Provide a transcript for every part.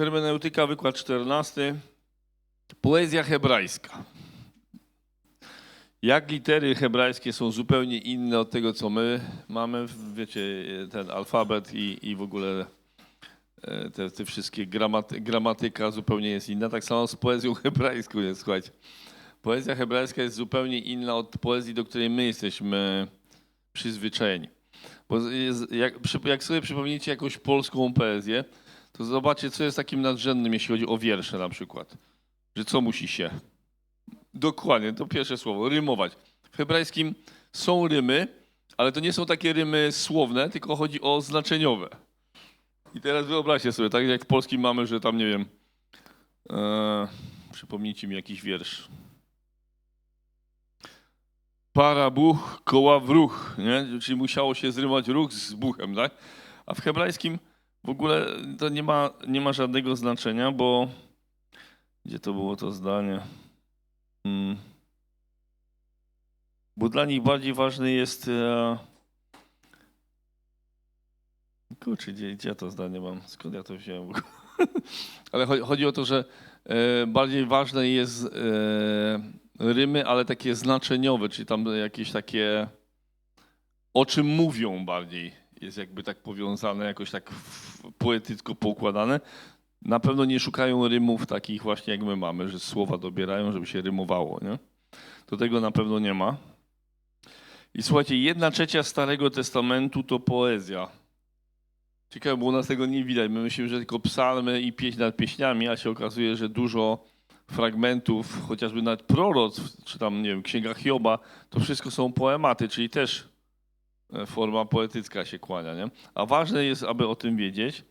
Hermeneutyka, wykład 14. Poezja hebrajska. Jak litery hebrajskie są zupełnie inne od tego, co my mamy, wiecie, ten alfabet i, i w ogóle e, te, te wszystkie gramaty, gramatyka zupełnie jest inna. Tak samo z poezją hebrajską jest, słuchajcie. Poezja hebrajska jest zupełnie inna od poezji, do której my jesteśmy przyzwyczajeni. Bo jak, jak sobie przypomnicie jakąś polską poezję, to zobaczcie, co jest takim nadrzędnym, jeśli chodzi o wiersze na przykład. Że co musi się? Dokładnie, to pierwsze słowo, rymować. W hebrajskim są rymy, ale to nie są takie rymy słowne, tylko chodzi o znaczeniowe. I teraz wyobraźcie sobie, tak jak w polskim mamy, że tam, nie wiem, e, przypomnijcie mi jakiś wiersz. Para buch, koła w ruch, nie? Czyli musiało się zrywać ruch z buchem, tak? A w hebrajskim w ogóle to nie ma, nie ma żadnego znaczenia, bo gdzie to było to zdanie? Hmm. Bo dla nich bardziej ważny jest. E... Kurczę, gdzie, gdzie ja to zdanie mam? Skąd ja to wziąłem? Ale chodzi, chodzi o to, że e, bardziej ważne jest e, rymy, ale takie znaczeniowe, czyli tam jakieś takie o czym mówią bardziej jest jakby tak powiązane, jakoś tak poetycko poukładane. Na pewno nie szukają rymów takich właśnie jak my mamy, że słowa dobierają, żeby się rymowało. Nie? To tego na pewno nie ma. I słuchajcie, jedna trzecia Starego Testamentu to poezja. Ciekawe, bo u nas tego nie widać. My myślimy, że tylko psalmy i pieśń nad pieśniami, a się okazuje, że dużo fragmentów, chociażby nawet proroctw, czy tam, nie wiem, Księga Hioba, to wszystko są poematy, czyli też forma poetycka się kłania, nie? A ważne jest, aby o tym wiedzieć,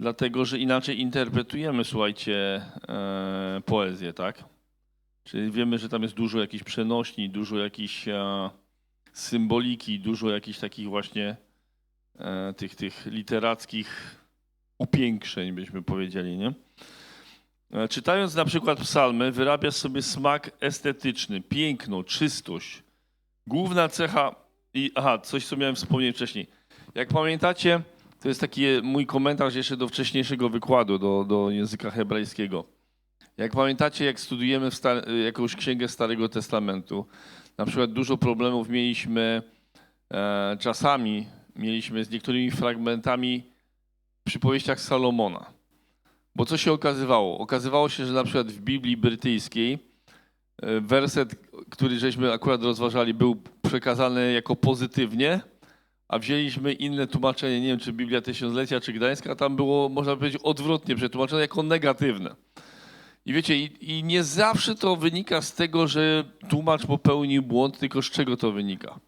dlatego że inaczej interpretujemy, słuchajcie, e, poezję, tak? Czyli wiemy, że tam jest dużo jakichś przenośni, dużo jakichś e, symboliki, dużo jakichś takich właśnie e, tych, tych literackich upiększeń, byśmy powiedzieli, nie? E, Czytając na przykład psalmy, wyrabiasz sobie smak estetyczny, piękno, czystość. Główna cecha i aha, coś co miałem wspomnieć wcześniej. Jak pamiętacie, to jest taki mój komentarz jeszcze do wcześniejszego wykładu, do, do języka hebrajskiego. Jak pamiętacie, jak studujemy star- jakąś księgę Starego Testamentu, na przykład dużo problemów mieliśmy e, czasami, mieliśmy z niektórymi fragmentami w przypowieściach Salomona. Bo co się okazywało? Okazywało się, że na przykład w Biblii brytyjskiej e, werset, który żeśmy akurat rozważali, był przekazany jako pozytywnie, a wzięliśmy inne tłumaczenie, nie wiem czy Biblia Tysiąclecia, czy Gdańska, tam było, można powiedzieć, odwrotnie przetłumaczone jako negatywne. I wiecie, i, i nie zawsze to wynika z tego, że tłumacz popełnił błąd, tylko z czego to wynika?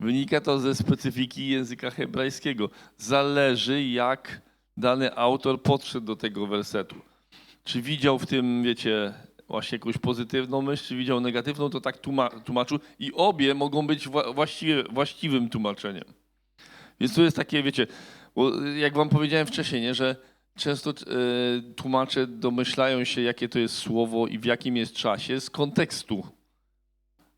Wynika to ze specyfiki języka hebrajskiego. Zależy, jak dany autor podszedł do tego wersetu. Czy widział w tym, wiecie, właśnie jakąś pozytywną myśl, czy widział negatywną, to tak tłuma- tłumaczył. I obie mogą być właściwym tłumaczeniem. Więc to jest takie, wiecie, bo jak wam powiedziałem wcześniej, nie, że często e, tłumacze domyślają się, jakie to jest słowo i w jakim jest czasie z kontekstu.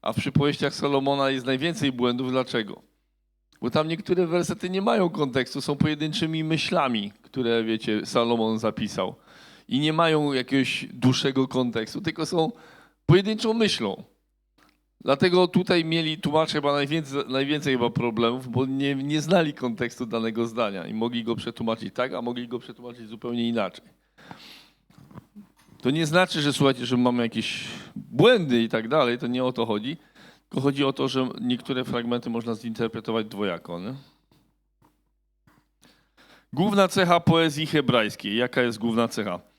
A w przypowieściach Salomona jest najwięcej błędów. Dlaczego? Bo tam niektóre wersety nie mają kontekstu, są pojedynczymi myślami, które, wiecie, Salomon zapisał. I nie mają jakiegoś dłuższego kontekstu, tylko są pojedynczą myślą. Dlatego tutaj mieli tłumacze chyba najwięcej, najwięcej chyba problemów, bo nie, nie znali kontekstu danego zdania i mogli go przetłumaczyć tak, a mogli go przetłumaczyć zupełnie inaczej. To nie znaczy, że słuchajcie, że mamy jakieś błędy i tak dalej, to nie o to chodzi, tylko chodzi o to, że niektóre fragmenty można zinterpretować dwojako. Nie? Główna cecha poezji hebrajskiej. Jaka jest główna cecha?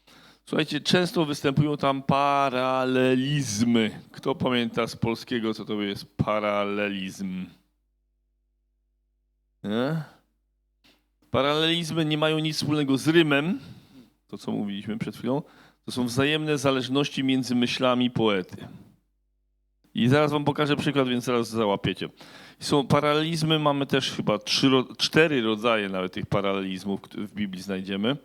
Słuchajcie, często występują tam paralelizmy. Kto pamięta z polskiego, co to jest paralelizm? Nie? Paralelizmy nie mają nic wspólnego z rymem, to co mówiliśmy przed chwilą. To są wzajemne zależności między myślami poety. I zaraz wam pokażę przykład, więc zaraz załapiecie. Są paralelizmy, mamy też chyba trzy, cztery rodzaje nawet tych paralelizmów w Biblii znajdziemy.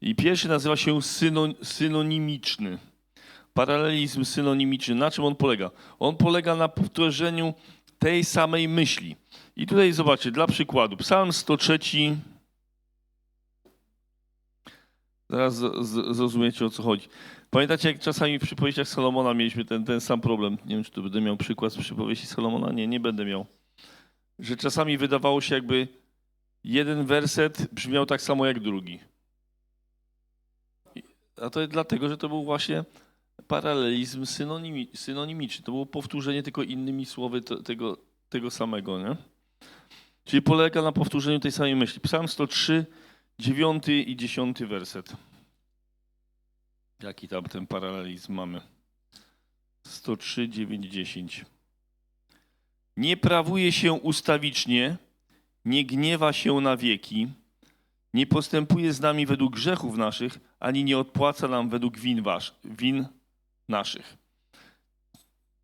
I pierwszy nazywa się synon, synonimiczny. Paralelizm synonimiczny. Na czym on polega? On polega na powtórzeniu tej samej myśli. I tutaj zobaczcie, dla przykładu, Psalm 103, Zaraz zrozumiecie o co chodzi. Pamiętacie, jak czasami w przypowieściach Salomona mieliśmy ten, ten sam problem? Nie wiem, czy tu będę miał przykład z przypowieści Salomona. Nie, nie będę miał. Że czasami wydawało się, jakby jeden werset brzmiał tak samo jak drugi. A to jest dlatego, że to był właśnie paralelizm synonimi, synonimiczny. To było powtórzenie tylko innymi słowy to, tego, tego samego, nie? Czyli polega na powtórzeniu tej samej myśli. Psalm 103, 9 i 10 werset. Jaki tam ten paralelizm mamy? 103, 9, 10. Nie prawuje się ustawicznie, nie gniewa się na wieki, nie postępuje z nami według grzechów naszych, ani nie odpłaca nam według win, wasz, win naszych.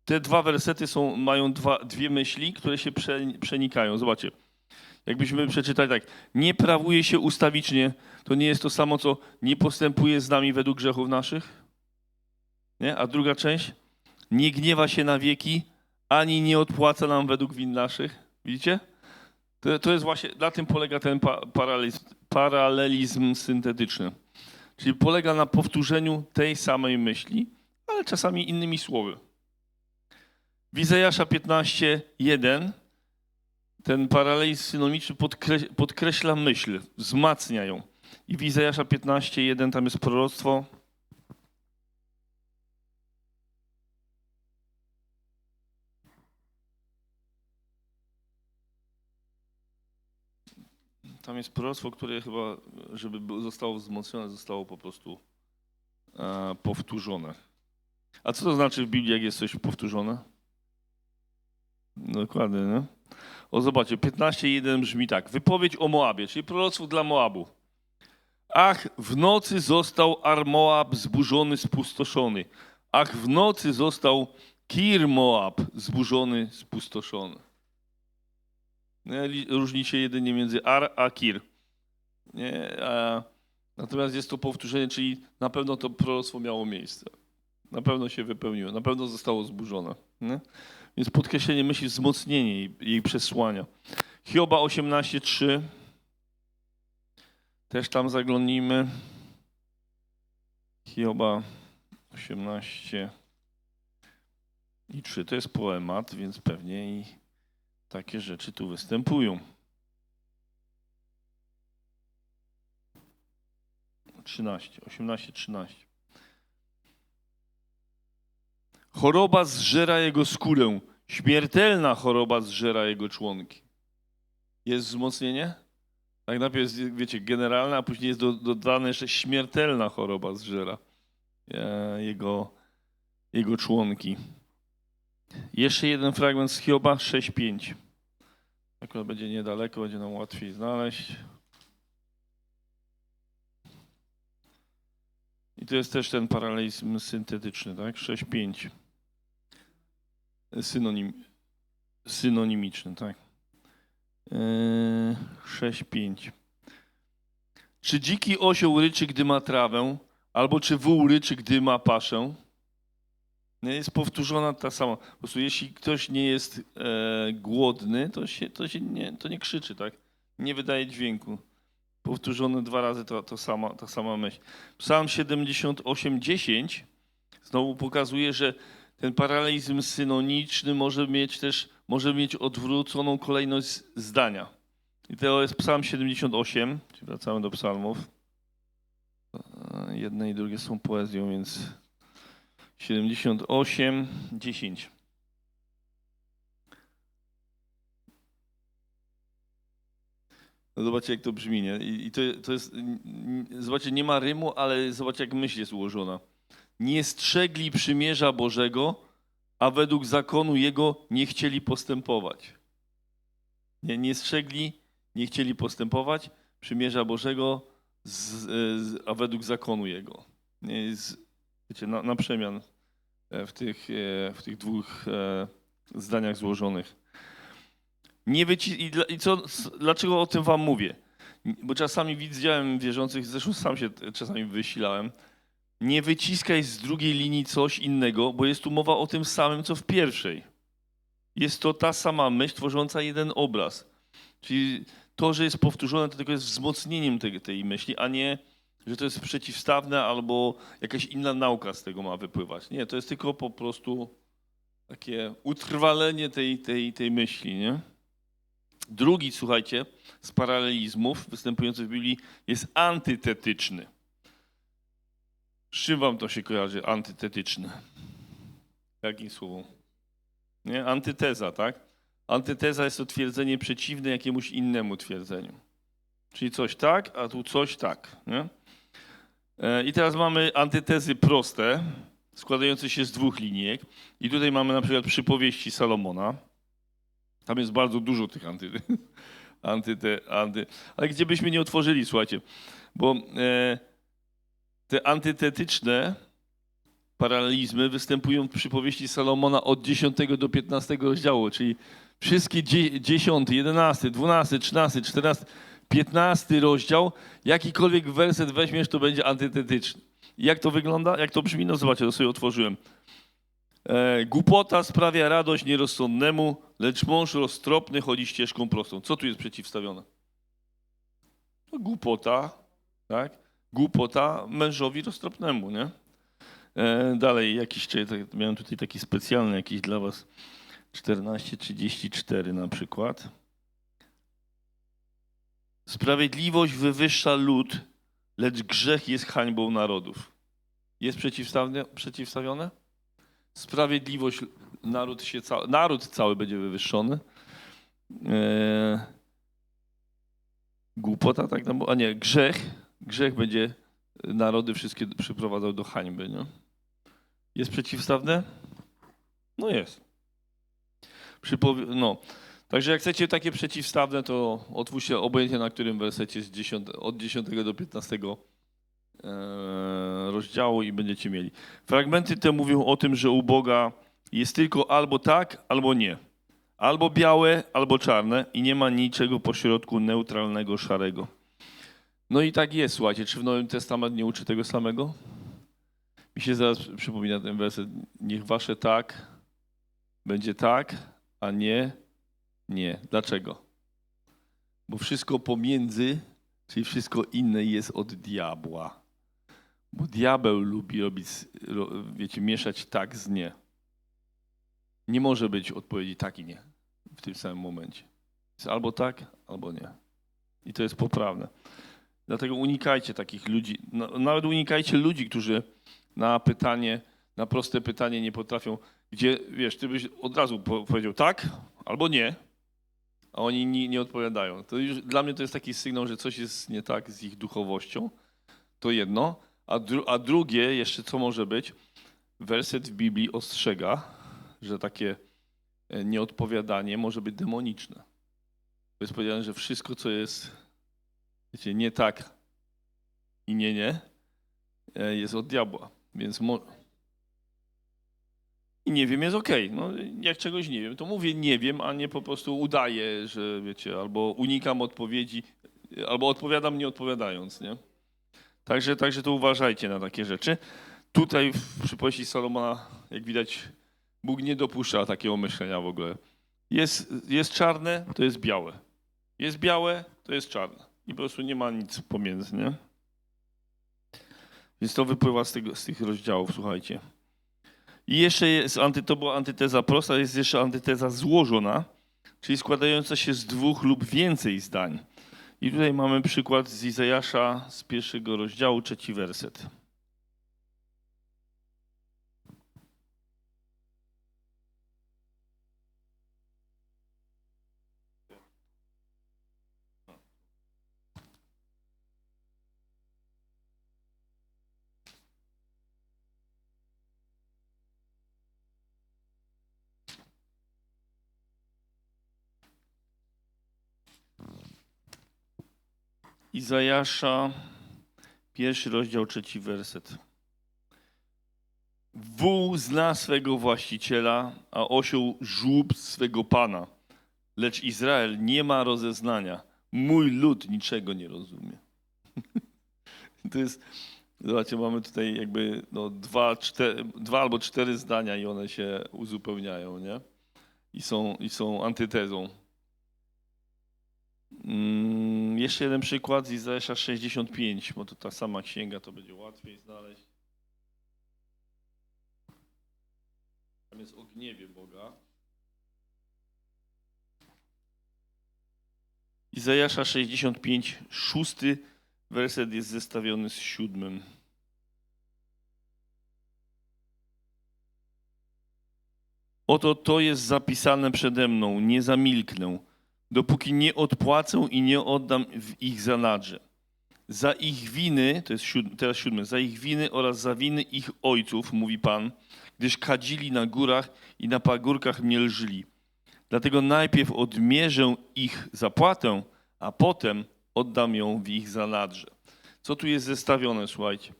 Te dwa wersety są, mają dwa, dwie myśli, które się prze, przenikają. Zobaczcie. Jakbyśmy przeczytali tak, nie prawuje się ustawicznie, to nie jest to samo, co nie postępuje z nami według grzechów naszych. Nie? A druga część, nie gniewa się na wieki, ani nie odpłaca nam według win naszych. Widzicie? To, to jest właśnie, na tym polega ten pa, paralelizm syntetyczny. Czyli polega na powtórzeniu tej samej myśli, ale czasami innymi słowy. W Izajasza 15, 1 ten paralelizm podkreśla myśl, wzmacnia ją. I w Izajasza 15, 1 tam jest proroctwo. Tam jest proroctwo, które chyba, żeby zostało wzmocnione, zostało po prostu e, powtórzone. A co to znaczy w Biblii, jak jest coś powtórzone? Dokładnie, nie? O, zobaczcie, 15.1 brzmi tak. Wypowiedź o Moabie, czyli proroctwo dla Moabu. Ach, w nocy został Armoab zburzony, spustoszony. Ach, w nocy został Kir Moab zburzony, spustoszony. Li- Różni się jedynie między Ar a Kir. Natomiast jest to powtórzenie, czyli na pewno to proroctwo miało miejsce. Na pewno się wypełniło, na pewno zostało zburzone. Nie? Więc podkreślenie myśli, wzmocnienie jej, jej przesłania. Hioba 18.3. Też tam zaglądnijmy. Hioba 18 i 3. To jest poemat, więc pewnie i takie rzeczy tu występują. 13, 18, 13. Choroba zżera jego skórę. Śmiertelna choroba zżera jego członki. Jest wzmocnienie? Tak najpierw jest, wiecie, generalna, a później jest do, dodane jeszcze śmiertelna choroba zżera e, jego, jego członki. Jeszcze jeden fragment z Hioba 6.5. Akurat będzie niedaleko, będzie nam łatwiej znaleźć. I to jest też ten paralelizm syntetyczny, tak? 6.5. Synonim, synonimiczny, tak. Yy, 6.5. Czy dziki osioł ryczy, gdy ma trawę, albo czy wół ryczy, gdy ma paszę? Nie, Jest powtórzona ta sama. Po prostu jeśli ktoś nie jest e, głodny, to się, to się nie, to nie krzyczy, tak? Nie wydaje dźwięku. Powtórzone dwa razy to, to sama, ta sama myśl. Psalm 78, 10 znowu pokazuje, że ten paralelizm synoniczny może mieć też może mieć odwróconą kolejność zdania. I to jest Psalm 78, czyli wracamy do psalmów. E, Jedne i drugie są poezją, więc 78, 10. No zobaczcie, jak to brzmi, nie? I, to, to jest, zobaczcie, nie ma rymu, ale zobaczcie, jak myśl jest ułożona. Nie strzegli przymierza Bożego, a według zakonu Jego nie chcieli postępować. Nie, nie strzegli, nie chcieli postępować przymierza Bożego, z, z, a według zakonu Jego. Nie, jest, wiecie, na, na przemian e, w tych, e, w tych dwóch e, zdaniach złożonych. Nie wyci- i, dla- I co, dlaczego o tym wam mówię? Bo czasami widziałem wierzących, zresztą sam się czasami wysilałem, nie wyciskaj z drugiej linii coś innego, bo jest tu mowa o tym samym, co w pierwszej. Jest to ta sama myśl tworząca jeden obraz. Czyli to, że jest powtórzone, to tylko jest wzmocnieniem tej, tej myśli, a nie że to jest przeciwstawne albo jakaś inna nauka z tego ma wypływać. Nie, to jest tylko po prostu takie utrwalenie tej, tej, tej myśli, nie? Drugi, słuchajcie, z paralelizmów występujących w Biblii jest antytetyczny. Z czym wam to się kojarzy, antytetyczny? Jakim słowem? Nie? Antyteza, tak? Antyteza jest to twierdzenie przeciwne jakiemuś innemu twierdzeniu. Czyli coś tak, a tu coś tak. Nie? E, I teraz mamy antytezy proste, składające się z dwóch linijek. I tutaj mamy na przykład przypowieści Salomona. Tam jest bardzo dużo tych anty, antyte, anty, ale gdzie byśmy nie otworzyli, słuchajcie, bo e, te antytetyczne paralelizmy występują w przypowieści Salomona od 10 do 15 rozdziału, czyli wszystkie 10, 11, 12, 13, 14, 15 rozdział, jakikolwiek werset weźmiesz, to będzie antytetyczny. Jak to wygląda? Jak to brzmi? No zobaczcie, to sobie otworzyłem. E, głupota sprawia radość nierozsądnemu, lecz mąż roztropny chodzi ścieżką prostą. Co tu jest przeciwstawione? No, głupota, tak? Głupota mężowi roztropnemu, nie? E, dalej, jakiś, tak, miałem tutaj taki specjalny jakiś dla was 1434 na przykład. Sprawiedliwość wywyższa lud, lecz grzech jest hańbą narodów. Jest przeciwstawione? Sprawiedliwość, naród, się cały, naród cały będzie wywyższony. Eee, głupota, tak? No, a nie, grzech, grzech będzie narody wszystkie przyprowadzał do hańby. Nie? Jest przeciwstawne? No jest. Przypowie no. Także jak chcecie takie przeciwstawne, to otwórzcie obojętnie na którym wersecie z 10, od 10 do 15 e, rozdziału i będziecie mieli. Fragmenty te mówią o tym, że u Boga jest tylko albo tak, albo nie. Albo białe, albo czarne i nie ma niczego pośrodku neutralnego, szarego. No i tak jest, słuchajcie, czy w Nowym Testament nie uczy tego samego? Mi się zaraz przypomina ten werset. Niech wasze tak będzie tak, a nie nie. Dlaczego? Bo wszystko pomiędzy, czyli wszystko inne jest od diabła. Bo diabeł lubi robić, wiecie, mieszać tak z nie. Nie może być odpowiedzi tak i nie w tym samym momencie. Jest albo tak, albo nie. I to jest poprawne. Dlatego unikajcie takich ludzi. No, nawet unikajcie ludzi, którzy na pytanie, na proste pytanie nie potrafią, gdzie, wiesz, ty byś od razu powiedział tak albo nie, a oni nie, nie odpowiadają. To już, dla mnie to jest taki sygnał, że coś jest nie tak z ich duchowością. To jedno. A, dru, a drugie, jeszcze co może być, werset w Biblii ostrzega, że takie e, nieodpowiadanie może być demoniczne. To jest powiedziane, że wszystko, co jest wiecie, nie tak i nie nie, e, jest od diabła. Więc mo- i nie wiem jest okej. Okay. No, jak czegoś nie wiem, to mówię nie wiem, a nie po prostu udaję, że wiecie, albo unikam odpowiedzi, albo odpowiadam nie odpowiadając, nie? Także, także to uważajcie na takie rzeczy. Tutaj w przypowieści Salomona, jak widać, Bóg nie dopuszcza takiego myślenia w ogóle. Jest, jest czarne, to jest białe. Jest białe, to jest czarne. I po prostu nie ma nic pomiędzy, nie? Więc to wypływa z, tego, z tych rozdziałów, słuchajcie. I jeszcze jest, to była antyteza prosta, jest jeszcze antyteza złożona, czyli składająca się z dwóch lub więcej zdań. I tutaj mamy przykład z Izajasza z pierwszego rozdziału, trzeci werset. Izajasza, pierwszy rozdział, trzeci werset. Wół zna swego właściciela, a osioł żłób swego pana. Lecz Izrael nie ma rozeznania. Mój lud niczego nie rozumie. to jest, zobaczcie, mamy tutaj jakby no, dwa, cztery, dwa albo cztery zdania i one się uzupełniają, nie? I są, i są antytezą. Mm, Jeszcze jeden przykład z Izajasza 65, bo to ta sama księga, to będzie łatwiej znaleźć. Tam jest o gniewie Boga. Izajasza 65, szósty werset jest zestawiony z siódmym. Oto to jest zapisane przede mną, nie zamilknę, dopóki nie odpłacę i nie oddam w ich zanadrze. Za ich winy, to jest siódmy, teraz siódmy, za ich winy oraz za winy ich ojców, mówi Pan, gdyż kadzili na górach i na pagórkach mnie lżyli. Dlatego najpierw odmierzę ich zapłatę, a potem oddam ją w ich zanadrze. Co tu jest zestawione, słuchajcie?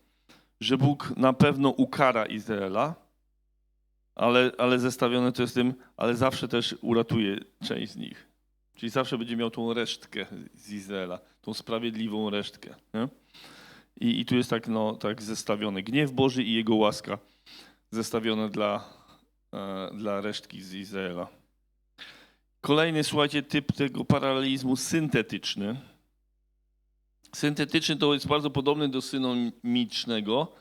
Że Bóg na pewno ukara Izraela, ale, ale zestawione to jest tym, ale zawsze też uratuje część z nich. Czyli zawsze będzie miał tą resztkę z Izraela, tą sprawiedliwą resztkę. Nie? I, I tu jest tak, no, tak zestawione. Gniew Boży i Jego łaska zestawione dla, e, dla resztki z Izraela. Kolejny, słuchajcie, typ tego paralelizmu syntetyczny. Syntetyczny to jest bardzo podobny do synonimicznego,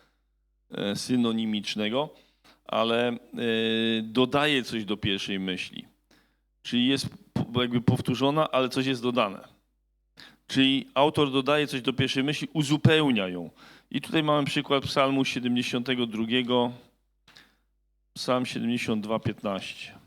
e, synonimicznego, ale e, dodaje coś do pierwszej myśli. Czyli jest jakby powtórzona, ale coś jest dodane. Czyli autor dodaje coś do pierwszej myśli, uzupełnia ją. I tutaj mamy przykład psalmu 72, psalm 72, 15.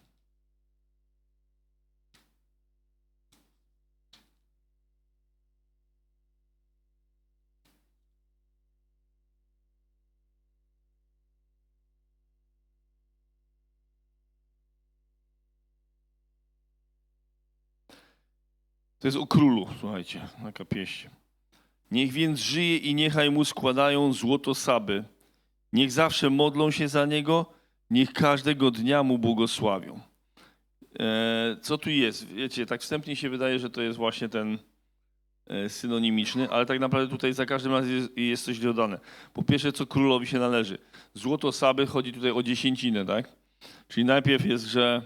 To jest o królu, słuchajcie, taka pieśń. Niech więc żyje i niechaj mu składają złoto saby. Niech zawsze modlą się za niego, niech każdego dnia mu błogosławią. E, co tu jest? Wiecie, tak wstępnie się wydaje, że to jest właśnie ten e, synonimiczny, ale tak naprawdę tutaj za każdym razem jest, jest coś dodane. Po pierwsze, co królowi się należy. Złoto saby chodzi tutaj o dziesięcinę, tak? Czyli najpierw jest, że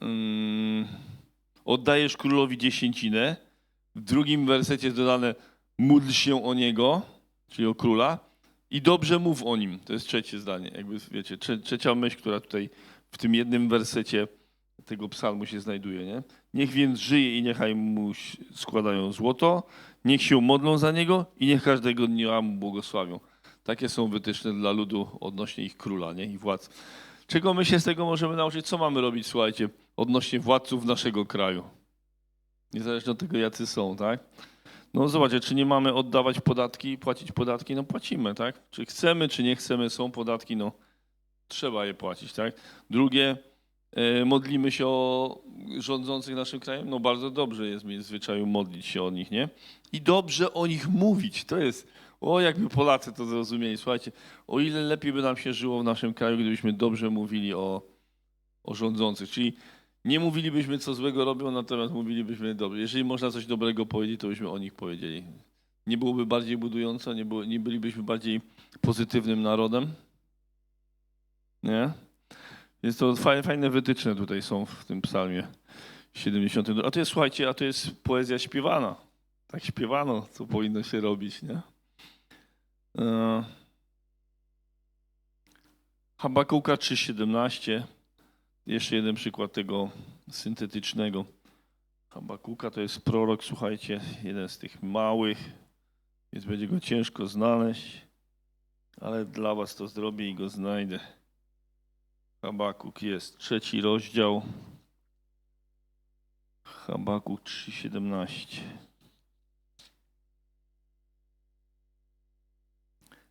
mm, oddajesz królowi dziesięcinę. W drugim wersecie jest dodane módl się o niego, czyli o króla i dobrze mów o nim. To jest trzecie zdanie. Jakby wiecie, trze- trzecia myśl, która tutaj w tym jednym wersecie tego psalmu się znajduje. Nie? Niech więc żyje i niechaj mu składają złoto, niech się modlą za niego i niech każdego dnia mu błogosławią. Takie są wytyczne dla ludu odnośnie ich króla nie? i władz. Czego my się z tego możemy nauczyć? Co mamy robić, słuchajcie, odnośnie władców naszego kraju? Niezależnie od tego, jacy są, tak? No zobaczcie, czy nie mamy oddawać podatki, płacić podatki? No płacimy, tak? Czy chcemy, czy nie chcemy, są podatki, no trzeba je płacić, tak? Drugie, e, modlimy się o rządzących naszym krajem? No bardzo dobrze jest mieć zwyczaju modlić się o nich, nie? I dobrze o nich mówić, to jest, o jakby Polacy to zrozumieli, słuchajcie, o ile lepiej by nam się żyło w naszym kraju, gdybyśmy dobrze mówili o, o rządzących, czyli nie mówilibyśmy, co złego robią, natomiast mówilibyśmy dobrze. Jeżeli można coś dobrego powiedzieć, to byśmy o nich powiedzieli. Nie byłoby bardziej budująco, nie, nie bylibyśmy bardziej pozytywnym narodem. Nie? Więc to fajne, fajne wytyczne tutaj są w tym psalmie 72. A to jest, słuchajcie, a to jest poezja śpiewana. Tak śpiewano, co powinno się robić, nie? E, Habakuka 3,17. Jeszcze jeden przykład tego syntetycznego. Habakuka to jest prorok, słuchajcie, jeden z tych małych, więc będzie go ciężko znaleźć, ale dla was to zrobię i go znajdę. Habakuk jest trzeci rozdział. Habakuk 3,17.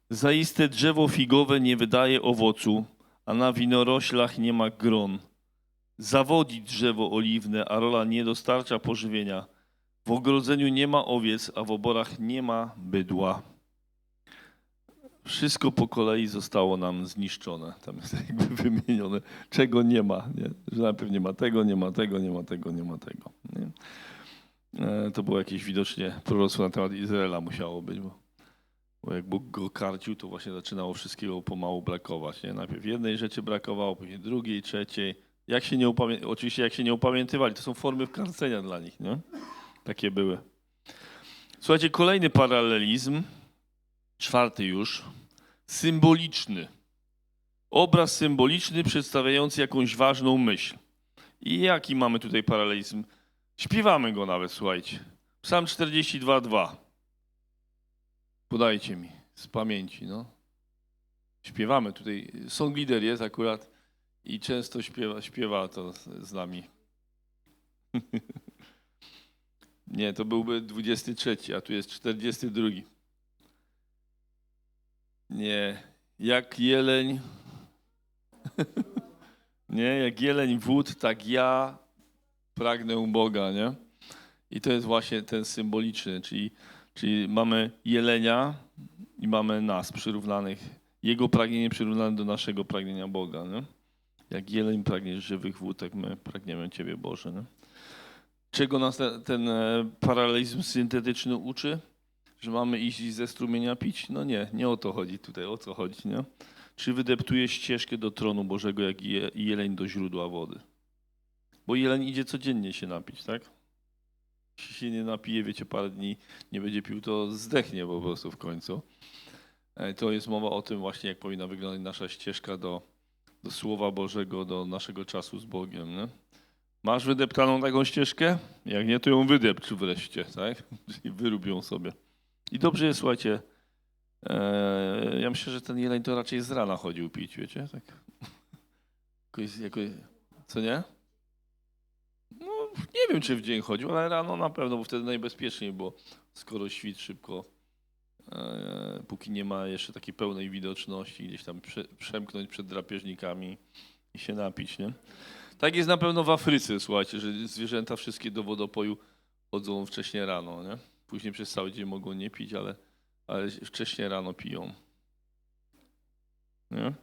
Zaiste drzewo figowe nie wydaje owocu, a na winoroślach nie ma gron. Zawodzi drzewo oliwne, a rola nie dostarcza pożywienia. W ogrodzeniu nie ma owiec, a w oborach nie ma bydła. Wszystko po kolei zostało nam zniszczone. Tam jest jakby wymienione, czego nie ma. Nie? Że najpierw nie ma tego, nie ma tego, nie ma tego, nie ma tego. Nie? E, To było jakieś widocznie proroctwo na temat Izraela musiało być, bo bo jak Bóg go karcił, to właśnie zaczynało wszystkiego pomału brakować. Nie? Najpierw jednej rzeczy brakowało, później drugiej, trzeciej. Jak się nie upamię... Oczywiście jak się nie upamiętywali, to są formy wkarcenia dla nich. Nie? Takie były. Słuchajcie, kolejny paralelizm, czwarty już, symboliczny. Obraz symboliczny przedstawiający jakąś ważną myśl. I jaki mamy tutaj paralelizm? Śpiewamy go nawet, słuchajcie. Psalm 42:2. Podajcie mi z pamięci, no. Śpiewamy tutaj. Song leader jest akurat i często śpiewa, śpiewa to z, z nami. Nie, to byłby 23, a tu jest 42. Nie, jak jeleń. nie, jak jeleń wód, tak ja pragnę Boga, nie? I to jest właśnie ten symboliczny, czyli, czyli mamy jelenia i mamy nas przyrównanych, jego pragnienie przyrównane do naszego pragnienia Boga, nie? Jak jeleń pragniesz żywych wód, tak my pragniemy Ciebie, Boże, nie? Czego nas ten, ten paralelizm syntetyczny uczy? Że mamy iść ze strumienia pić? No nie, nie o to chodzi tutaj, o co chodzi, nie? Czy wydeptuje ścieżkę do tronu Bożego, jak je, jeleń do źródła wody? Bo jeleń idzie codziennie się napić, tak? Się nie napije, wiecie, parę dni nie będzie pił, to zdechnie po prostu w końcu. E, To jest mowa o tym właśnie, jak powinna wyglądać nasza ścieżka do, do Słowa Bożego, do naszego czasu z Bogiem. Nie? Masz wydeptaną taką ścieżkę? Jak nie, to ją wydepcz wreszcie, tak? Czyli wyrób ją sobie. I dobrze jest, słuchajcie, e, ja myślę, że ten jeleń to raczej z rana chodził pić, wiecie? Tak. Jakoś, jakoś, co nie? Nie wiem, czy w dzień chodził, ale rano na pewno, bo wtedy najbezpieczniej, bo skoro świt szybko, e, póki nie ma jeszcze takiej pełnej widoczności, gdzieś tam prze, przemknąć przed drapieżnikami i się napić, nie? Tak jest na pewno w Afryce, słuchajcie, że zwierzęta wszystkie do wodopoju chodzą wcześnie rano, nie? Później przez cały dzień mogą nie pić, ale, ale wcześnie rano piją. Nie?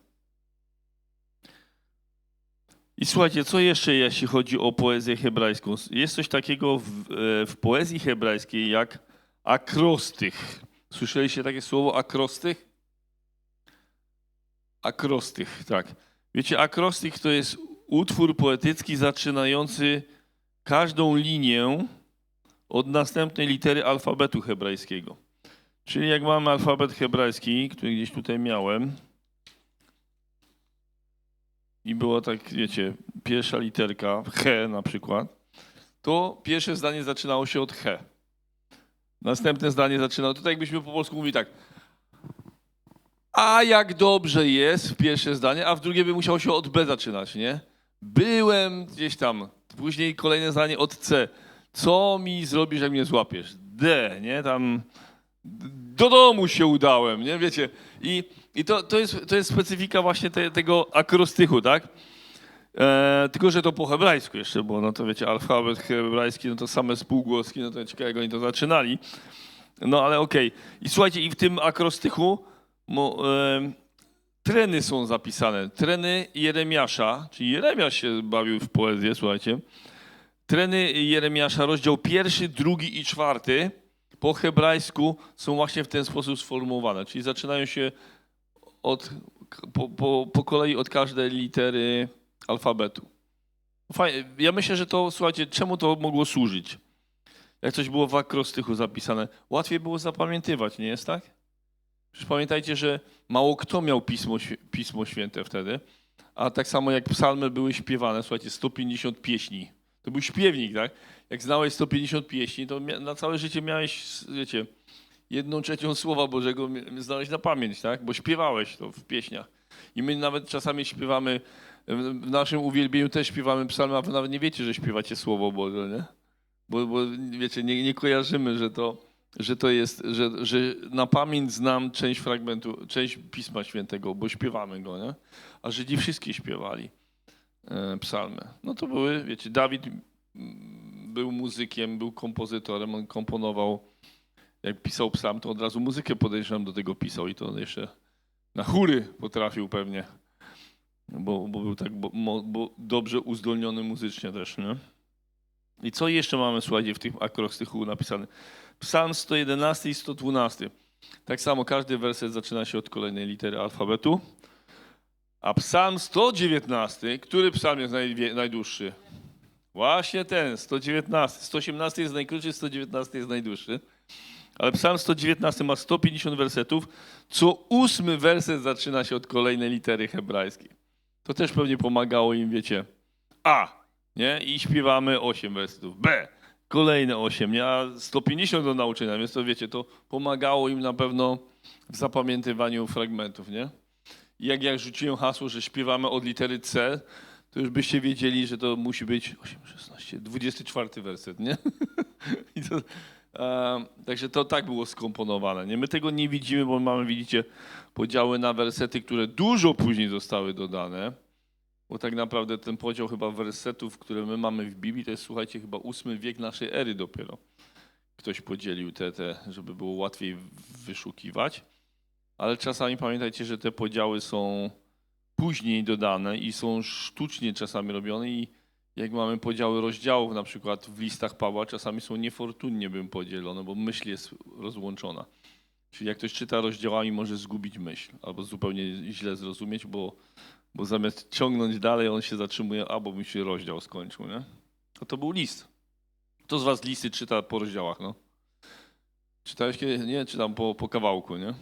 I słuchajcie, co jeszcze jeśli chodzi o poezję hebrajską? Jest coś takiego w, e, w poezji hebrajskiej jak akrostych. Słyszeliście takie słowo akrostych? Akrostych, tak. Wiecie, akrostych to jest utwór poetycki zaczynający każdą linię od następnej litery alfabetu hebrajskiego. Czyli jak mamy alfabet hebrajski, który gdzieś tutaj miałem, i było tak, wiecie, pierwsza literka, he na przykład, to pierwsze zdanie zaczynało się od he. Następne zdanie zaczynało, to tak jakbyśmy po polsku mówili tak, a jak dobrze jest w pierwsze zdanie, a w drugie by musiało się od B zaczynać, nie? Byłem gdzieś tam, później kolejne zdanie od C. Co mi zrobisz, jak mnie złapiesz? D, nie? Tam do domu się udałem, nie? Wiecie? I, i to, to, jest, to jest specyfika właśnie te, tego akrostychu, tak? E, tylko, że to po hebrajsku jeszcze było, no to wiecie, alfabet hebrajski, no to same spółgłoski, no to ciekawe, jak oni to zaczynali. No ale okej. I słuchajcie, i w tym akrostychu mo, e, treny są zapisane. Treny Jeremiasza, czyli Jeremiasz się bawił w poezję, słuchajcie. Treny Jeremiasza, rozdział pierwszy, drugi i czwarty po hebrajsku są właśnie w ten sposób sformułowane. Czyli zaczynają się od, po, po, po kolei od każdej litery alfabetu. Fajnie. Ja myślę, że to, słuchajcie, czemu to mogło służyć? Jak coś było w akrostychu zapisane, łatwiej było zapamiętywać, nie jest tak? Przecież pamiętajcie, że mało kto miał pismo, pismo Święte wtedy, a tak samo jak psalmy były śpiewane, słuchajcie, 150 pieśni. To był śpiewnik, tak? Jak znałeś 150 pieśni, to na całe życie miałeś, wiecie, jedną trzecią Słowa Bożego znałeś na pamięć, tak? Bo śpiewałeś to w pieśniach. I my nawet czasami śpiewamy, w naszym uwielbieniu też śpiewamy psalmy, a wy nawet nie wiecie, że śpiewacie Słowo Boże, nie? Bo, bo wiecie, nie, nie kojarzymy, że to, że to jest, że, że na pamięć znam część fragmentu, część Pisma Świętego, bo śpiewamy go, nie? A Żydzi wszystkie śpiewali e, psalmy. No to były, wiecie, Dawid mm, był muzykiem, był kompozytorem, on komponował, jak pisał psalm, to od razu muzykę podejrzewam do tego pisał i to jeszcze na chóry potrafił pewnie, bo, bo był tak bo, bo dobrze uzdolniony muzycznie też, nie? I co jeszcze mamy, słuchajcie, w tym akrostychu napisane? Psalm 111 i 112. Tak samo każdy werset zaczyna się od kolejnej litery alfabetu. A psalm 119, który psalm jest najdłuższy? Właśnie ten, 119. 118 jest najkrótszy, 119 jest najdłuższy. Ale Psalm 119 ma 150 wersetów, co ósmy werset zaczyna się od kolejnej litery hebrajskiej. To też pewnie pomagało im, wiecie, A, nie? I śpiewamy 8 wersetów, B, kolejne 8, nie? A 150 do nauczenia, więc to wiecie, to pomagało im na pewno w zapamiętywaniu fragmentów, nie? I jak ja rzuciłem hasło, że śpiewamy od litery C, to już byście wiedzieli, że to musi być 8, 16, 24 werset, nie? I to, także to tak było skomponowane. Nie? My tego nie widzimy, bo mamy, widzicie, podziały na wersety, które dużo później zostały dodane. Bo tak naprawdę ten podział chyba wersetów, które my mamy w Biblii, to jest, słuchajcie, chyba ósmy wiek naszej ery dopiero. Ktoś podzielił te, te, żeby było łatwiej wyszukiwać. Ale czasami pamiętajcie, że te podziały są później dodane i są sztucznie czasami robione i jak mamy podziały rozdziałów, na przykład w listach Pawła, czasami są niefortunnie bym podzielone, bo myśl jest rozłączona. Czyli jak ktoś czyta rozdziałami, może zgubić myśl albo zupełnie źle zrozumieć, bo, bo zamiast ciągnąć dalej, on się zatrzymuje, albo mi się rozdział skończył, nie? A to był list. Kto z was listy czyta po rozdziałach, no? Czytałeś kiedy? Nie, czytam po, po kawałku, nie?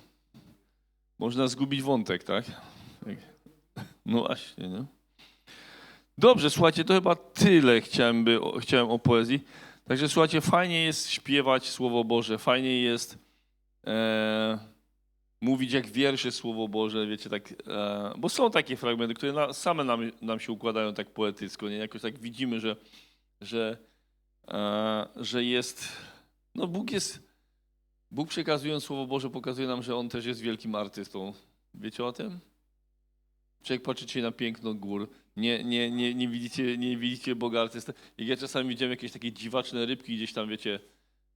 Można zgubić wątek, tak? No właśnie, nie? Dobrze, słuchajcie, to chyba tyle chciałem, by, chciałem o poezji. Także słuchajcie, fajnie jest śpiewać Słowo Boże, fajnie jest e, mówić jak wiersze Słowo Boże, wiecie, tak, e, bo są takie fragmenty, które na, same nam, nam się układają tak poetycko, nie? Jakoś tak widzimy, że, że, e, że jest, no Bóg jest, Bóg przekazując Słowo Boże pokazuje nam, że On też jest wielkim artystą. Wiecie o tym? Jak patrzycie na piękno gór, nie, nie, nie, nie, widzicie, nie widzicie Boga artystę. Jak ja czasami widziałem jakieś takie dziwaczne rybki gdzieś tam, wiecie,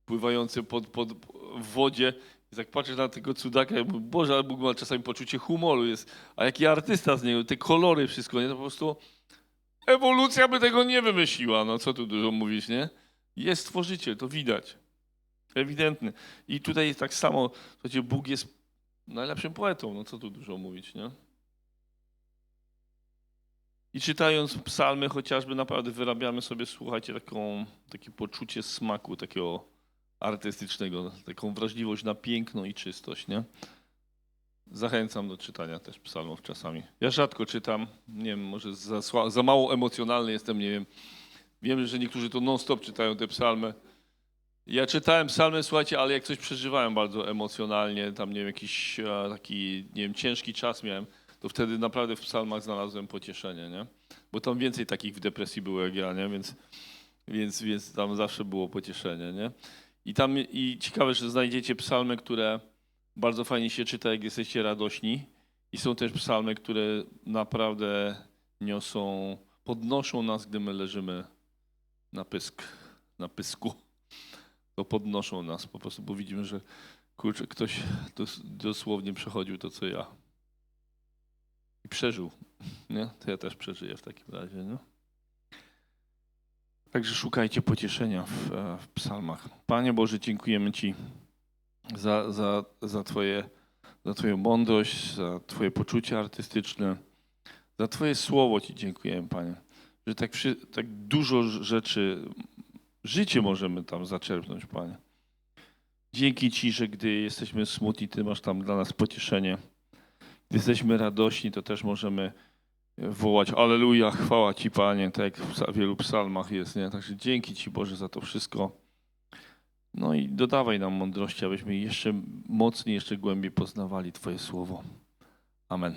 pływające pod, pod, w wodzie. I tak patrzę na tego cudaka mówię, Boże, ale Bóg ma czasami poczucie humoru jest. A jaki artysta z niego, te kolory, wszystko, nie? To po prostu ewolucja by tego nie wymyśliła. No co tu dużo mówić, nie? Jest stworzyciel, to widać. Ewidentny. I tutaj jest tak samo, słuchajcie, Bóg jest najlepszym poetą, no co tu dużo mówić, nie? I czytając psalmy chociażby naprawdę wyrabiamy sobie, słuchajcie, taką, takie poczucie smaku takiego artystycznego, taką wrażliwość na piękno i czystość, nie? Zachęcam do czytania też psalmów czasami. Ja rzadko czytam, nie wiem, może za, za mało emocjonalny jestem, nie wiem. Wiem, że niektórzy to non-stop czytają te psalmy. Ja czytałem psalmy, słuchajcie, ale jak coś przeżywałem bardzo emocjonalnie, tam nie wiem, jakiś e, taki, nie wiem, ciężki czas miałem, to wtedy naprawdę w psalmach znalazłem pocieszenie, nie? Bo tam więcej takich w depresji było jak ja, nie? Więc, więc, więc tam zawsze było pocieszenie, nie? I tam i ciekawe, że znajdziecie psalmy, które bardzo fajnie się czyta, jak jesteście radośni. I są też psalmy, które naprawdę niosą, podnoszą nas, gdy my leżymy na pysk, na pysku. To podnoszą nas po prostu, bo widzimy, że kurczę, ktoś dos, dosłownie przechodził to, co ja. I przeżył. Nie? To ja też przeżyję w takim razie. Nie? Także szukajcie pocieszenia w, e, w psalmach. Panie Boże, dziękujemy Ci za, za, za, twoje, za Twoją mądrość, za Twoje poczucie artystyczne, za Twoje słowo Ci dziękujemy, Panie. Że tak, tak dużo rzeczy, życie możemy tam zaczerpnąć, Panie. Dzięki Ci, że gdy jesteśmy smutni, Ty masz tam dla nas pocieszenie. Jesteśmy radośni, to też możemy wołać Aleluja, chwała Ci Panie, tak jak w wielu psalmach jest, nie? Także dzięki Ci Boże za to wszystko. No i dodawaj nam mądrości, abyśmy jeszcze mocniej, jeszcze głębiej poznawali Twoje słowo. Amen.